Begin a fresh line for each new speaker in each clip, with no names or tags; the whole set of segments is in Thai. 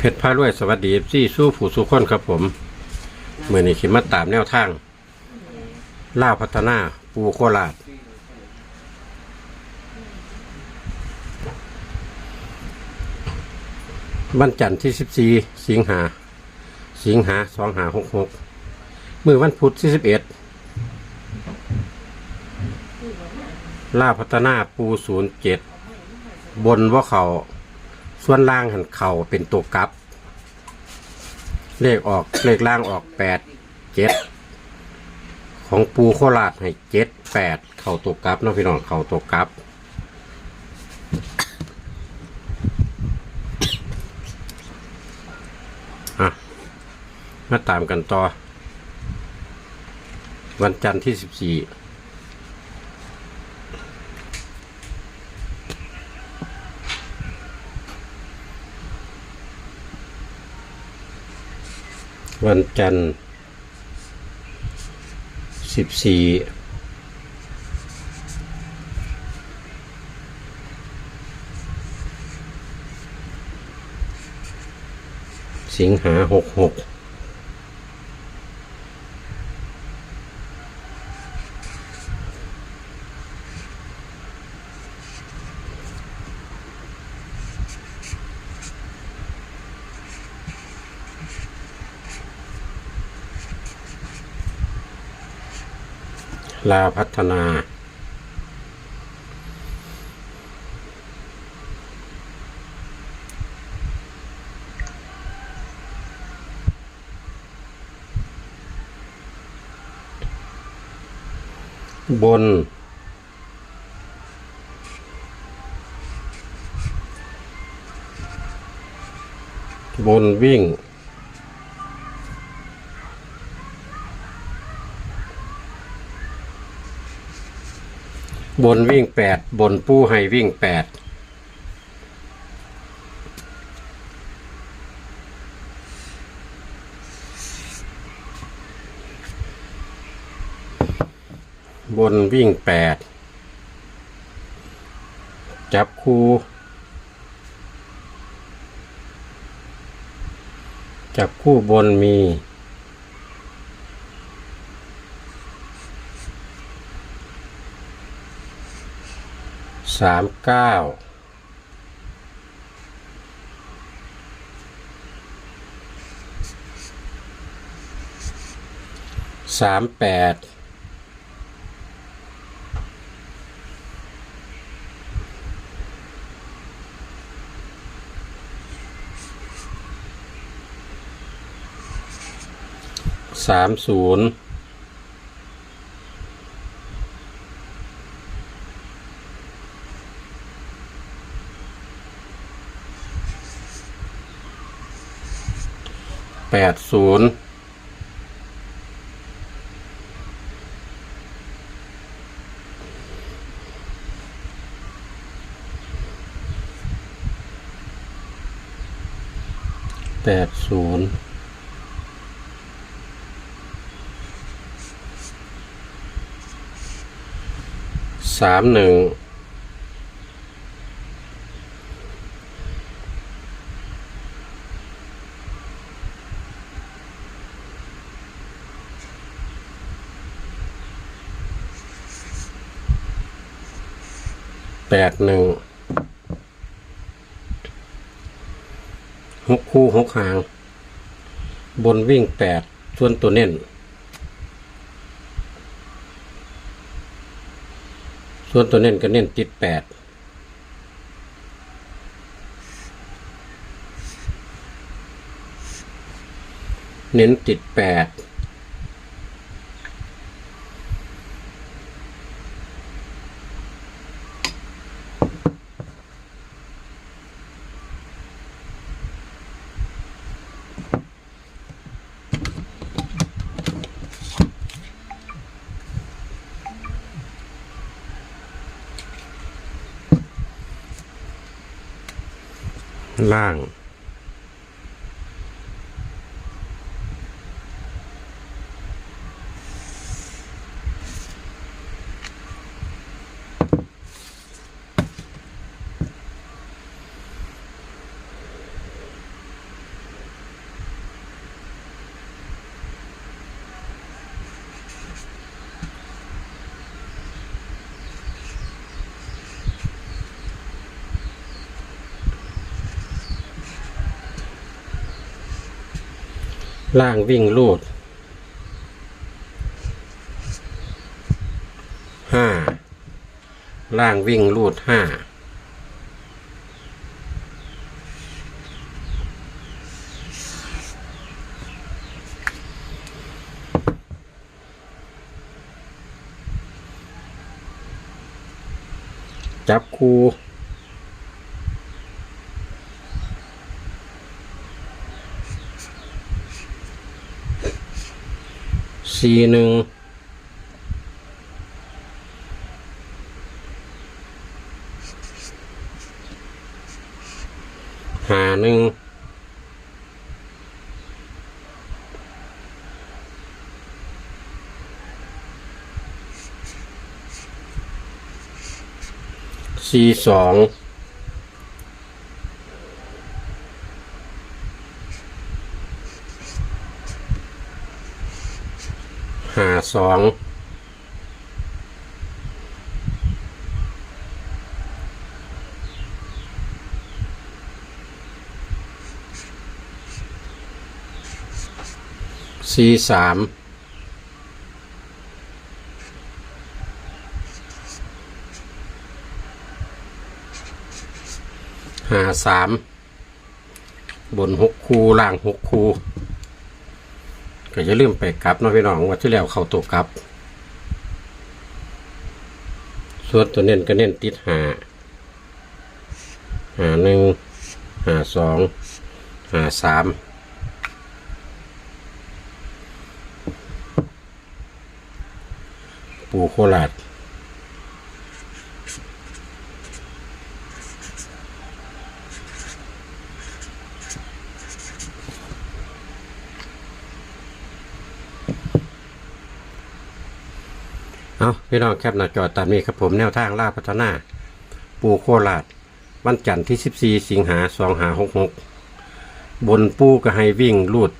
เพชรพารวยสวัสดีซี่สู้ผู้สุคนครับผมเมื่อนี้ขิมาตามแนวทาง ล่าวพัฒนาปูโคราชวันจันทร์ที่สิบสี่สิงหา สิงหาสองหาหกหกมือวันพุธที่สิบเอ็ดล่าวพัฒนาปูศูนย์เจ็ดบนว่าเขา ส่วนล่างหันเข่าเป็นตัวกลับ เลขออกเลขล่างออกแปดเจ็ดของปูโคราชให้เจ็ดแปดเข่าตัวกลับเนาะพี่น้องเข่าตัวกลับอะมาตามกันต่อ วันจันทร์ที่สิบสี่ วันจันทร์สิบสี่สิงหาหกหก ลาพัฒนาบน บนวิ่ง บนวิ่งแปดบนปู้ให้วิ่งแปดบนวิ่งแปดจับคู่จับคู่บนมี สามเก้าสามแปดสามศูนย์ แปดศูนย์แปดศูนย์สามหนึ่ง แปดหนึ่งหกคู่หกหาง บนวิ่งแปดส่วนตัวเน้น ส่วนตัวเน้นก็เน้นติดแปดเน้นติดแปด ล่าง ล่างวิ่งลูดห้าล่างวิ่งลูดห้าจับคู สี่หนึ่งหาหนึ่งสี่สองหา สองสี่สามหาสามบนหกคูล่างหกคู ก็อย่าลืมไปกลับเนาะพี่น้องว่าที่แล้วเข้าตัวกลับ ส่วนตัวเน้นก็เน้นติดหาหาหนึ่งหาสองหาสามปูโคราช เอาพี่น้องแคปหน้าจอตามนี้ครับผมแนวทางล่าพัฒนา ปูโคราช วันจันทร์ที่ 14 สิงหา2566บนปูก็ให้วิ่งลูด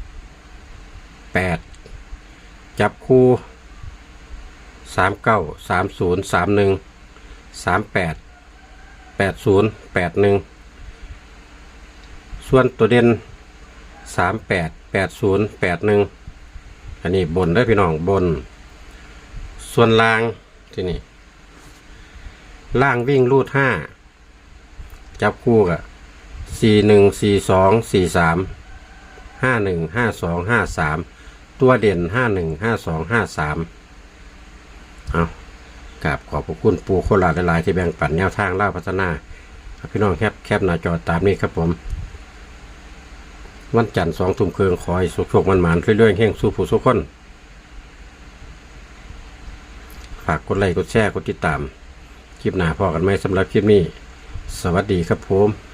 8 จับคู่ 39 30 31 38 80 81 ส่วนตัวเด่น 38 80 81 อันนี้บนได้พี่น้องบน ส่วนล่างที่นี่ล่างวิ่งลูดห้าจับคู่กับสี่หนึ่งสี่สองสี่สามห้าหนึ่งห้าสองห้าสามตัวเด่นห้าหนึ่งห้าสองห้าสามเอากราบขอบพระคุณปูโคราชหลาย ๆ ที่แบ่งปันแนวทางเล่าพัฒนาพี่น้องแคบแคบหน้าจอตามนี้ครับผม วันจันทร์สองทุ่มครึ่งขอให้สุขโชคมันหมานเรื่อย ๆ แห่งสู้ผู้สุขคน ฝากกดไลค์กดแชร์กดติดตาม คลิปหน้าพอกันไหมสำหรับคลิปนี้ สวัสดีครับผม